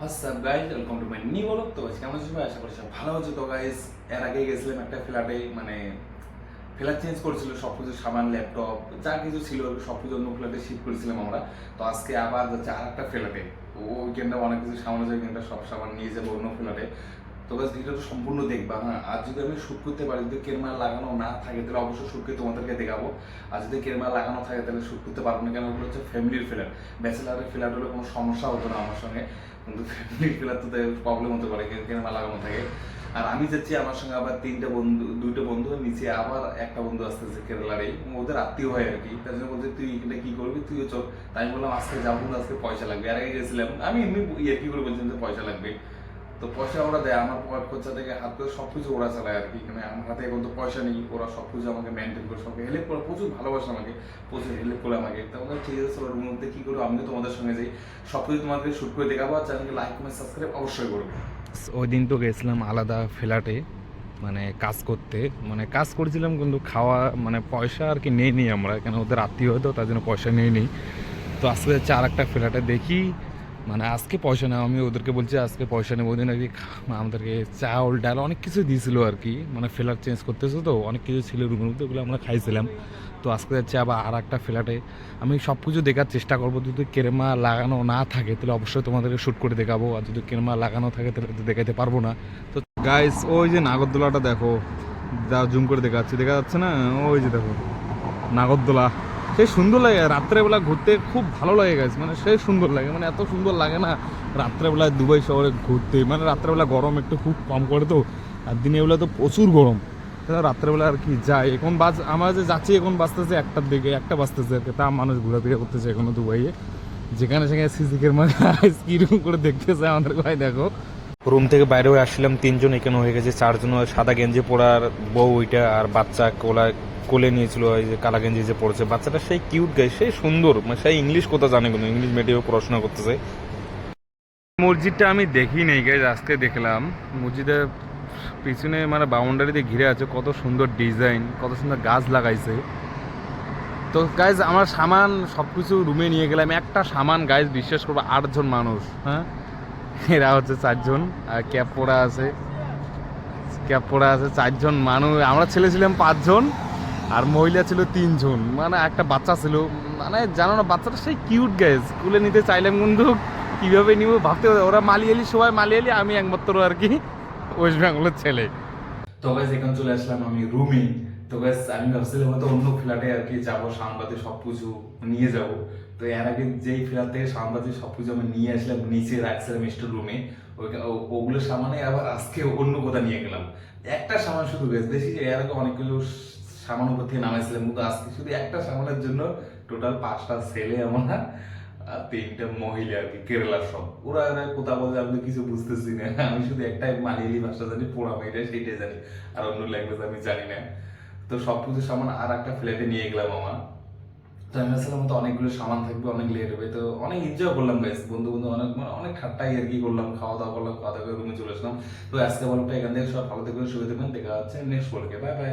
WhatsApp guys welcome to my new blog তো কেমন আমার ভাই? আশা করি সব ভালো আছো। তো গাইজ এর আগে গেছিলাম একটা ফ্ল্যাটে মানে ফ্ল্যাট চেঞ্জ করেছিল সব কিছু সামান ল্যাপটপ যা কিছু ছিল সব কিছু অন্য ফ্ল্যাটে শিফট করেছিলাম আমরা। তো আজকে আবার যাচ্ছে আর একটা ফ্ল্যাটে ও উইকেন্ডে অনেক কিছু সামান আছে, ওইখানটা সব সামান নিয়ে যাব অন্য ফ্ল্যাটে। সম্পূর্ণ দেখবা হ্যাঁ? আর যদি আমি করতে পারি, যদি লাগানো না থাকে, তাহলে অবশ্যই তোমাদেরকে দেখাবো। আর যদি লাগানো থাকে, তাহলে করতে পারব না, কেন? ওগুলো হচ্ছে ফ্যামিলির ব্যাচেলারের হলে কোনো সমস্যা হতো না আমার সঙ্গে। কিন্তু ফ্যামিলির তো প্রবলেম হতে পারে লাগানো থাকে। আর আমি যাচ্ছি আমার সঙ্গে আবার তিনটা বন্ধু, দুইটা বন্ধু নিচে আবার একটা বন্ধু আসতেছে কেরালারই ওদের আত্মীয় হয় আর কি। তার জন্য বলছে, তুই এখানে কি করবি? তুইও চল। তাই বললাম, আজকে যাব আজকে পয়সা লাগবে। আর আগে গেছিলাম। আমি এমনি ইয়ে কি করে বলছিলাম যে পয়সা লাগবে? তো পয়সা ওরা দেয়, আমার পকেট খরচা থেকে হাত করে সব কিছু ওরা চালায় আর কি। মানে আমার হাতে এখন তো পয়সা নেই, ওরা সব কিছু আমাকে মেনটেন করে, সবকে হেল্প করে, প্রচুর ভালোবাসে আমাকে, প্রচুর হেল্প করে আমাকে। তো আমাকে ঠিক আছে ওর মধ্যে কী করব? আমিও তোমাদের সঙ্গে যাই। সব কিছু শুট করে দেখাবো আর চ্যানেলকে লাইক কমেন্ট সাবস্ক্রাইব অবশ্যই করবে। ওই দিন তো গেছিলাম আলাদা ফ্ল্যাটে মানে কাজ করতে। মানে কাজ করেছিলাম কিন্তু খাওয়া মানে পয়সা আর কি নেই নি আমরা। কেন ওদের আত্মীয় হতো তার জন্য পয়সা নেই নি তো যাচ্ছে আর একটা ফ্ল্যাটে দেখি মানে আজকে পয়সা নেওয়া আমি ওদেরকে বলছি আজকে পয়সা নেব ওদিন আর কি আমাদেরকে চাউল, ডাল অনেক কিছু দিয়েছিল আর কি। মানে ফ্ল্যাট চেঞ্জ করতেছে তো, অনেক কিছু ছিল রুমের মধ্যে, ওগুলো আমরা খাইছিলাম। তো আজকে যাচ্ছে আবার আর একটা ফ্ল্যাটে। আমি সব কিছু দেখার চেষ্টা করব, যদি কেরমা লাগানো না থাকে, তাহলে অবশ্যই তোমাদেরকে শ্যুট করে দেখাবো। আর যদি কেরমা লাগানো থাকে, তাহলে তো দেখাতে পারব না। তো গাইস ওই যে নাগরদোলাটা দেখো, যা জুম করে দেখাচ্ছি, দেখা যাচ্ছে না? ওই যে দেখো, নাগরদোলা। সেই সুন্দর লাগে, রাত্রেবেলা ঘুরতে খুব ভালো লাগে গাইস মানে সেই সুন্দর লাগে মানে এত সুন্দর লাগে না, রাত্রেবেলা দুবাই শহরে ঘুরতে মানে রাত্রেবেলা গরম একটু খুব কম করে তো, আর দিনের বেলা তো প্রচুর গরম রাত্রেবেলা আর কি যায় এখন বাজ, আমরা যে যাচ্ছি এখন বাঁচতেছে একটার দিকে, একটা বাঁচতেছে আর কি, তা মানুষ ঘোরাফেরা করতেছে এখনও দুবাইয়ে, যেখানে সেখানে সিসিকের মানে কীরকম করে দেখতেছে আমাদের ভাই, দেখো। রুম থেকে বাইরে আসছিলাম, তিনজন এখানে হয়ে গেছে, চারজন, সাদা গেঞ্জি পরার বউ, ওইটা আর বাচ্চা, কোলা কোলে নিয়েছিল ওই যে কালা গেঞ্জি যে পড়েছে, বাচ্চাটা সেই কিউট গাই সেই সুন্দর মানে সেই ইংলিশ কথা জানে কিন্তু ইংলিশ মিডিয়ামে পড়াশোনা করতেছে। মসজিদটা আমি দেখি নেই গাইজ আজকে দেখলাম। মসজিদের পিছনে মানে বাউন্ডারিতে ঘিরে আছে, কত সুন্দর ডিজাইন কত সুন্দর গাছ লাগাইছে। তো গাইজ আমার সামান সব কিছু রুমে নিয়ে গেলাম। একটা সামান গাইজ বিশ্বাস করব, আটজন মানুষ হ্যাঁ? এরা হচ্ছে চারজন, আর ক্যাপ পরা আছে। ক্যাপ পরা আছে চারজন মানুষ। আমরা ছেলে ছিলাম পাঁচজন। আর মহিলা ছিল তিনজন। মানে একটা বাচ্চা ছিল। মানে জানো না, বাচ্চাটা সেই কিউট গাইজ স্কুলে নিতে চাইলাম কিন্তু কীভাবে নিব ভাবতে ওরা মালিয়ালি, সবাই মালিয়ালি, আমি একমাত্র আর কি ওয়েস্ট বেঙ্গলের ছেলে। তো গাইজ এখন চলে আসলাম আমি রুমে তো গাইজ আমি ভাবছিলাম হয়তো অন্য ফ্ল্যাটে আর কি যাব সামবাদে সব কিছু নিয়ে যাব। তো এর আগে যেই ফ্ল্যাট থেকে সামবাদে সব কিছু আমি নিয়ে আসলাম, নিচে রাখছিলাম স্টোর রুমে ওগুলো সামানে আবার আজকে অন্য কোথাও নিয়ে গেলাম। একটা সামান শুধু গেছে দেখি এর আগে অনেকগুলো সামান উপর থেকে নামাইছিলাম কিন্তু আজকে শুধু একটা সামানের জন্য টোটাল পাঁচটা ছেলে আমরা আর তিনটা মহিলা আর কি কেরালার সব। ওরা কোথাও বলছে আমি কিছু বুঝতেছি না। আমি শুধু একটাই মালিয়ালি ভাষা জানি, পোড়া মেয়েটা সেইটাই জানি, আর অন্য ল্যাঙ্গুয়েজ আমি জানি না। তো সব কিছু সামান আর একটা ফ্ল্যাটে নিয়ে গেলাম আমার। তো আমি ভাবছিলাম তো অনেকগুলো সামান থাকবে, অনেক লেট হবে। তো অনেক এনজয় করলাম গাইস বন্ধু বন্ধু অনেক মানে অনেক ঠাট্টাই আর কি করলাম। খাওয়া দাওয়া করলাম খাওয়া দাওয়া করে রুমে চলে আসলাম। তো আজকে বলটা এখান থেকে সব ভালো থাকবেন সুবিধা দেবেন দেখা হচ্ছে নেক্সট বলকে বাই বাই